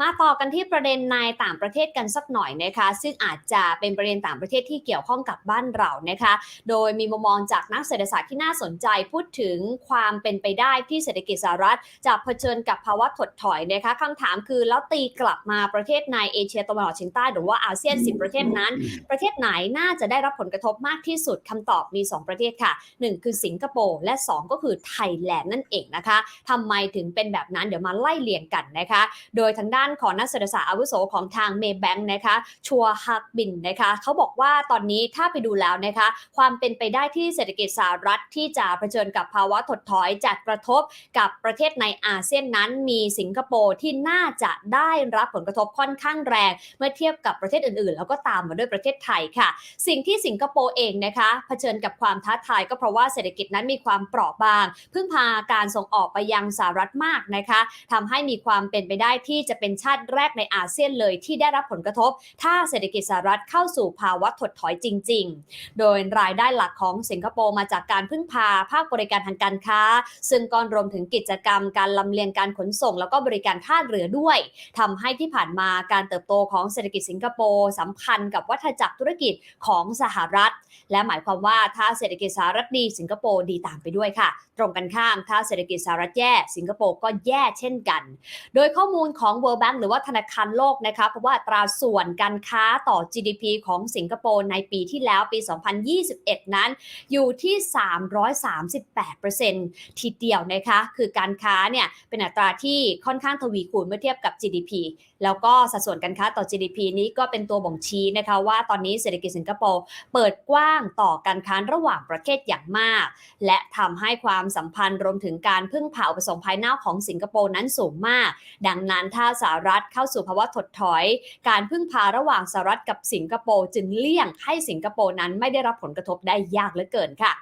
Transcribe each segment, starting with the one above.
มาต่อกันที่ประเด็นในต่างประเทศกันสักหน่อยนะคะ ซึ่งอาจจะเป็นประเด็นต่างประเทศที่เกี่ยวข้องกับบ้านเรานะคะ โดยมีมุมมองจากนักเศรษฐศาสตร์ที่น่าสนใจพูดถึงความเป็นไปได้ที่เศรษฐกิจสหรัฐจะเผชิญกับภาวะถดถอยนะคะคำถามคือแล้วตีกลับมาประเทศในเอเชียตะวันออกเฉียงใต้หรือว่าอาเซียน 10 ประเทศนั้น ประเทศไหนน่าจะได้รับผลกระทบมากที่สุดคำตอบมี 2 ประเทศค่ะ 1 คือสิงคโปร์และ 2 ก็คือไทยแลนด์นั่นเองนะคะทำไมถึงเป็นแบบนั้นเดี๋ยวมาไล่เลี่ยงกันนะคะ โดยทางด้านของนักเศรษฐศาสตร์อาวุโสของทางเมย์แบงค์นะคะ ชัวฮักบินนะคะเขาบอกว่าตอนนี้ถ้าไปดูแล้วนะคะ ความเป็นไปได้ที่เศรษฐกิจสหรัฐที่จะเผชิญกับภาวะถดถอยจากกระทบกับประเทศในอาเซียนนั้น มีสิงคโปร์ที่น่าจะได้รับผลกระทบค่อนข้างแรง เมื่อเทียบกับประเทศอื่นๆ แล้วก็ตามมาด้วยประเทศไทยค่ะ สิ่งที่สิงคโปร์เองนะคะเผชิญกับความท้าทายก็เพราะว่าเศรษฐกิจนั้นมีความเปราะบาง พึ่งพาการส่งออกไปยังสหรัฐมากนะคะทำให้มีความเป็นไปได้ที่จะเป็นชาติแรกในอาเซียนเลยที่ได้รับผลกระทบ ถ้าเศรษฐกิจสหรัฐเข้าสู่ภาวะถดถอยจริง ๆ โดยรายได้หลักของสิงคโปร์มาจากการพึ่งพาภาคบริการทางการค้า ซึ่งก็รวมถึงกิจกรรมการลำเลียงการขนส่ง แล้วก็บริการท่าเรือด้วยทำให้ที่ผ่านมาการเติบโตของเศรษฐกิจสิงคโปร์สัมพันธ์กับวัฏจักรธุรกิจของสหรัฐ และหมายความว่าถ้าเศรษฐกิจสหรัฐดีสิงคโปร์ดีตามไปด้วยค่ะ ตรงกันข้ามถ้าเศรษฐกิจสหรัฐแย่ สิงคโปร์ก็แย่เช่นกัน โดยข้อมูลของ World Bank หรือว่าธนาคารโลกนะคะเพราะว่าตราส่วนการค้าต่อ GDP ของสิงคโปร์ในปีที่แล้วปี 2021 นั้น อยู่ที่ 338%ทีเดียวนะคะคือการค้าเนี่ยเป็นอัตราที่ค่อนข้างทวีคูณเมื่อเทียบกับ GDP แล้วก็สัดส่วนการค้าต่อ GDP นี้ก็เป็นตัวบ่งชี้นะคะว่าตอนนี้เศรษฐกิจสิงคโปร์เปิดกว้างต่อการค้าระหว่างประเทศอย่างมาก และทำให้ความสัมพันธ์รวมถึงการพึ่งพาอุปสงค์ภายนอกของสิงคโปร์นั้นสูงมาก ดังนั้นถ้าสหรัฐเข้าสู่ภาวะถดถอย การพึ่งพาระหว่างสหรัฐกับสิงคโปร์จึงเลี่ยงให้สิงคโปร์นั้นไม่ได้รับผลกระทบได้ยากเหลือเกินค่ะ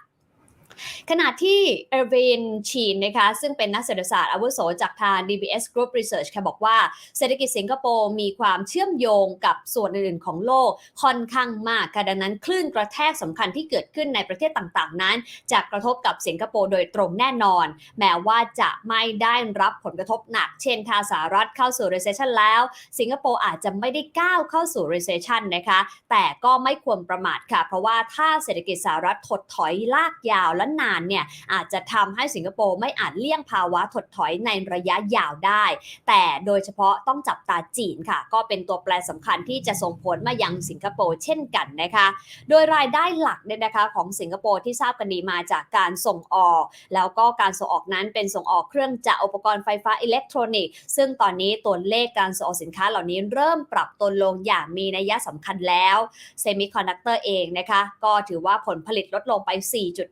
ขณะที่เอร์วินชีนนะคะซึ่งเป็นนักเศรษฐศาสตร์อาวุโสจากทาง DBS Group Research ค่ะบอกว่าเศรษฐกิจสิงคโปร์มีความเชื่อมโยงกับส่วนอื่นๆของโลกค่อนข้างมากค่ะดังนั้นคลื่นกระแทกสำคัญที่เกิดขึ้นในประเทศต่างๆ นั้น จะกระทบกับสิงคโปร์โดยตรงแน่นอน แม้ว่าจะไม่ได้รับผลกระทบหนัก เช่นถ้าสหรัฐเข้าสู่ recession แล้ว สิงคโปร์อาจจะไม่ได้ก้าวเข้าสู่ recession นะคะ แต่ก็ไม่ควรประมาทค่ะ เพราะว่าถ้าเศรษฐกิจสหรัฐถดถอยลากยาวและนานเนี่ยอาจจะทำให้สิงคโปร์ไม่อาจเลี่ยงภาวะถดถอยในระยะยาวได้ แต่โดยเฉพาะต้องจับตาจีนค่ะ ก็เป็นตัวแปรสำคัญที่จะส่งผลมายังสิงคโปร์เช่นกันนะคะ โดยรายได้หลักเนี่ยนะคะของสิงคโปร์ที่ทราบกันดีมาจากการส่งออก แล้วก็การส่งออกนั้นเป็นส่งออกเครื่องจักรอุปกรณ์ไฟฟ้าอิเล็กทรอนิกส์ซึ่งตอนนี้ตัวเลขการส่งออกสินค้าเหล่านี้เริ่มปรับตัวลงอย่างมีนัยสำคัญแล้วเซมิคอนดักเตอร์เองนะคะ ก็ถือว่าผลผลิตลดลงไป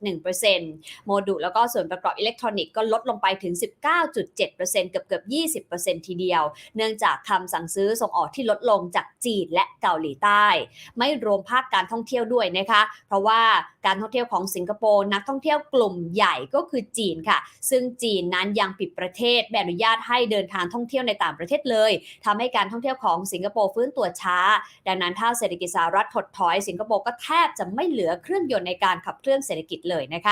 4.1%โมดูลแล้วก็ส่วนประกอบอิเล็กทรอนิกส์ก็ลดลงไปถึง 19.7%เกือบเกือบ 20%ทีเดียว เนื่องจากคำสั่งซื้อส่งออกที่ลดลงจากจีนและเกาหลีใต้ ไม่รวมภาคการท่องเที่ยวด้วยนะคะ เพราะว่าการท่องเที่ยวของสิงคโปร์นักท่องเที่ยวกลุ่มใหญ่ก็คือจีนค่ะ ซึ่งจีนนั้นยังปิดประเทศไม่อนุญาตให้เดินทางท่องเที่ยวในต่างประเทศเลยทำให้การท่องเที่ยวของสิงคโปร์ฟื้นตัวช้า ดังนั้นถ้าเศรษฐกิจสหรัฐถดถอยสิงคโปร์ก็แทบจะไม่เหลือเครื่องยนต์ในการขับเคลื่อนเศรษฐกิจเลยนะคะ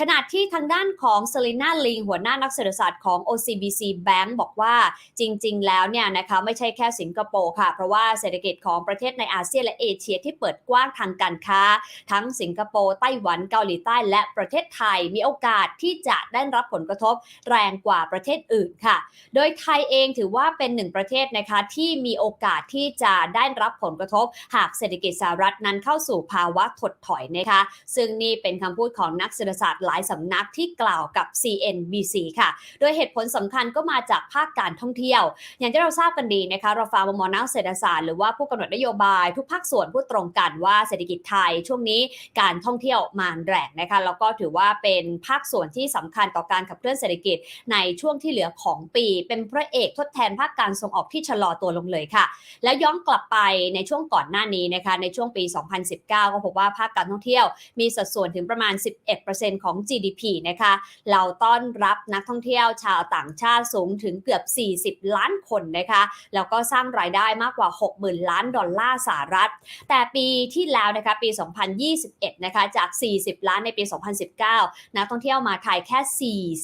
ขณะที่ทางด้านของเซลีนาลิงหัวหน้านักเศรษฐศาสตร์ของ OCBC Bank บอกว่าจริง ๆ แล้วเนี่ยนะคะไม่ใช่แค่สิงคโปร์ค่ะ เพราะว่าเศรษฐกิจของประเทศในอาเซียนและเอเชียที่เปิดกว้างทางการค้า ทั้งสิงคโปร์ไต้หวันเกาหลีใต้และประเทศไทยมีโอกาสที่จะได้รับผลกระทบแรงกว่าประเทศอื่นค่ะ โดยไทยเองถือว่าเป็นหนึ่งประเทศนะคะที่มีโอกาสที่จะได้รับผลกระทบ หากเศรษฐกิจสหรัฐนั้นเข้าสู่ภาวะถดถอยนะคะซึ่งนี่เป็นคำพูดของนักเศรษฐศาสตร์หลายสำนักที่กล่าวกับ CNBC ค่ะ โดยเหตุผลสำคัญก็มาจากภาคการท่องเที่ยว อย่างที่เราทราบกันดีนะคะเราฟังมุมมองนักเศรษฐศาสตร์หรือว่าผู้กำหนดนโยบายทุกภาคส่วนพูดตรงกันว่าเศรษฐกิจไทยช่วงนี้การท่องเที่ยวมาแรงนะคะแล้วก็ถือว่าเป็นภาคส่วนที่สำคัญต่อการขับเคลื่อนเศรษฐกิจในช่วงที่เหลือของปี เป็นพระเอกทดแทนภาคการส่งออกที่ชะลอตัวลงเลยค่ะ แล้วย้อนกลับไปในช่วงก่อนหน้านี้นะคะในช่วงปี 2019 ก็พบว่าภาคการท่องเที่ยวมีสัดส่วนถึงประมาณ11%ของ GDP นะคะเราต้อนรับนักท่องเที่ยวชาวต่างชาติสูงถึงเกือบ 40 ล้านคนนะคะแล้วก็สร้างรายได้มากกว่า 60,000 ล้านดอลลาร์สหรัฐ แต่ปีที่แล้วนะคะปี 2021 นะคะจาก 40 ล้านในปี 2019 นักท่องเที่ยวมาไทยแค่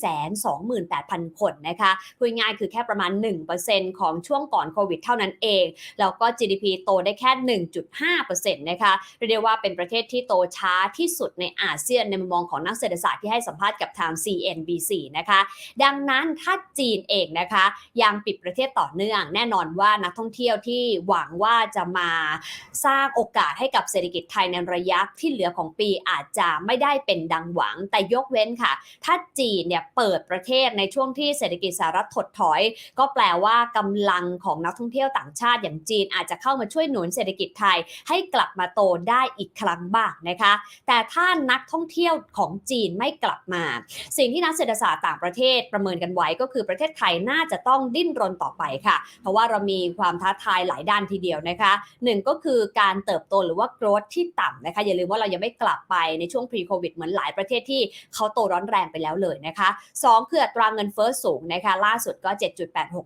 428,000 คนนะคะพูดง่ายคือแค่ประมาณ 1%ของช่วงก่อนโควิดเท่านั้นเอง แล้วก็ GDP โตได้แค่ 1.5%นะคะเรียกได้ว่าเป็นประเทศที่โตช้าที่สุดในอาเซียนในมุมองของนักเศรษฐศาสตร์ที่ให้สัมภาษณ์กับทาง CNBC นะคะ ดังนั้นถ้าจีนเองนะคะยังปิดประเทศต่อเนื่อง แน่นอนว่านักท่องเที่ยวที่หวังว่าจะมาสร้างโอกาสให้กับเศรษฐกิจไทยในระยะที่เหลือของปีอาจจะไม่ได้เป็นดังหวัง แต่ยกเว้นค่ะ ถ้าจีนเนี่ยเปิดประเทศในช่วงที่เศรษฐกิจสหรัฐถดถอย ก็แปลว่ากำลังของนักท่องเที่ยวต่างชาติอย่างจีนอาจจะเข้ามาช่วยหนุนเศรษฐกิจไทยให้กลับมาโตได้อีกครั้งบ้างนะคะ แต่ถ้านักท่องเที่ยวของจีนไม่กลับมา สิ่งที่นักเศรษฐศาสตร์ต่างประเทศประเมินกันไว้ก็คือประเทศไทยน่าจะต้องดิ้นรนต่อไปค่ะ เพราะว่าเรามีความท้าทายหลายด้านทีเดียวนะคะหนึ่งก็คือการเติบโตหรือว่า growth ที่ต่ำนะคะอย่าลืมว่าเรายังไม่กลับไปในช่วง pre covid เหมือนหลายประเทศที่เขาโตร้อนแรงไปแล้วเลยนะคะสองคืออัตราเงินเฟ้อสูงนะคะล่าสุดก็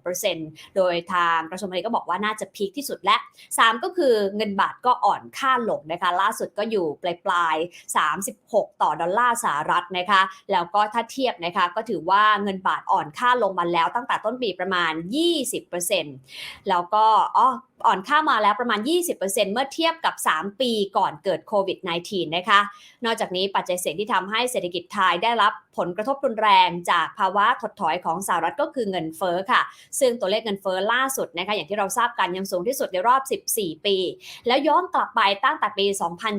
7.86%โดยทางกระทรวงพาณิชย์ก็บอกว่าน่าจะพีคที่สุดและ 3 ก็คือเงินบาทก็อ่อนค่าลงนะคะล่าสุดก็อยู่ปลายปลายๆ36 ต่อดอลลาร์สหรัฐนะคะ แล้วก็ถ้าเทียบนะคะก็ถือว่าเงินบาทอ่อนค่าลงมาแล้วตั้งแต่ต้นปีประมาณ 20%แล้วก็อ๋ออ่อนค่ามาแล้วประมาณ 20%เมื่อเทียบกับ 3 ปีก่อนเกิดโควิด -19 นะคะ นอกจากนี้ปัจจัยเสี่ยงที่ทำให้เศรษฐกิจไทยได้รับผลกระทบรุนแรงจากภาวะถดถอยของสหรัฐก็คือเงินเฟ้อค่ะ ซึ่งตัวเลขเงินเฟ้อล่าสุดนะคะอย่างที่เราทราบกันยังสูงที่สุดในรอบ 14 ปี แล้วย้อนกลับไปตั้งแต่ปี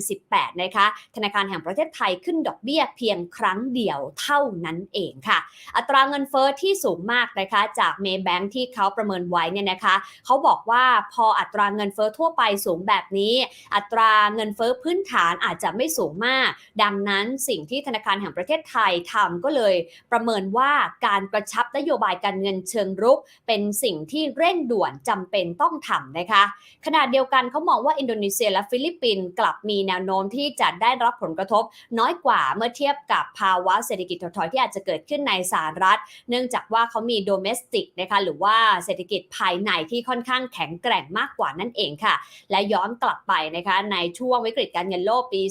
2018 นะคะธนาคารแห่งประเทศไทยขึ้นดอกเบี้ยเพียงครั้งเดียวเท่านั้นเองค่ะ อัตราเงินเฟ้อที่สูงมากนะคะ จากเมย์แบงค์ที่เขาประเมินไว้เนี่ยนะคะเขาบอกว่าพออัตราเงินเฟ้อทั่วไปสูงแบบนี้ อัตราเงินเฟ้อพื้นฐานอาจจะไม่สูงมาก ดังนั้นสิ่งที่ธนาคารแห่งประเทศไทยทำก็เลยประเมินว่าการกระชับนโยบายการเงินเชิงรุก เป็นสิ่งที่เร่งด่วนจำเป็นต้องทำนะคะ ขณะเดียวกันเขามองว่าอินโดนีเซียและฟิลิปปินส์กลับมีแนวโน้มที่จะได้รับผลกระทบน้อยกว่าเมื่อเทียบกับภาวะเศรษฐกิจถดถอยที่อาจจะเกิดขึ้นในสหรัฐ เนื่องจากว่าเขามีโดเมสติกนะคะหรือว่าเศรษฐกิจภายในที่ค่อนข้างแข็งแกร่งมากกว่านั่นเองค่ะ และย้อนกลับไปนะคะในช่วงวิกฤตการเงินโลกปี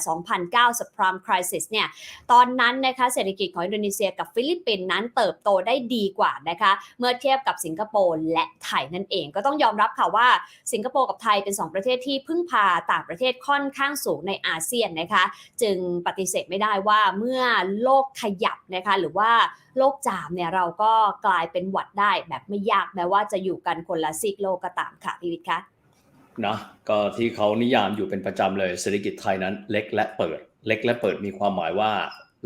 2008-2009 subprime crisis เนี่ยตอนนั้นนะคะเศรษฐกิจของอินโดนีเซียกับฟิลิปปินส์นั้นเติบโตได้ดีกว่านะคะเมื่อเทียบกับสิงคโปร์และไทยนั่นเอง ก็ต้องยอมรับค่ะว่าสิงคโปร์กับไทยเป็น 2 ประเทศที่พึ่งพาต่างประเทศค่อนข้างสูงในอาเซียนนะคะจึงปฏิเสธไม่ได้ว่าเมื่อโลกขยับนะคะหรือว่าโลกจามเนี่ยเราก็กลายเป็นหวัดได้แบบไม่ยากแม้ว่าจะอยู่กันคนละซีกโลกก็ตามค่ะพี่วิทย์คะนะก็ที่เขานิยามอยู่เป็นประจำเลยเศรษฐกิจไทยนั้นเล็กและเปิด เล็กและเปิดมีความหมายว่า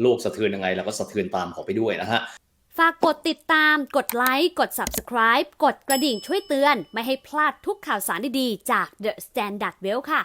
โลกสะเทือนยังไงเราก็สะเทือนตามเขาไปด้วยนะฮะฝากกดติดตาม กดไลค์ กด Subscribe กดกระดิ่งช่วยเตือน ไม่ให้พลาดทุกข่าวสารดีๆ จาก The Standard Well ค่ะ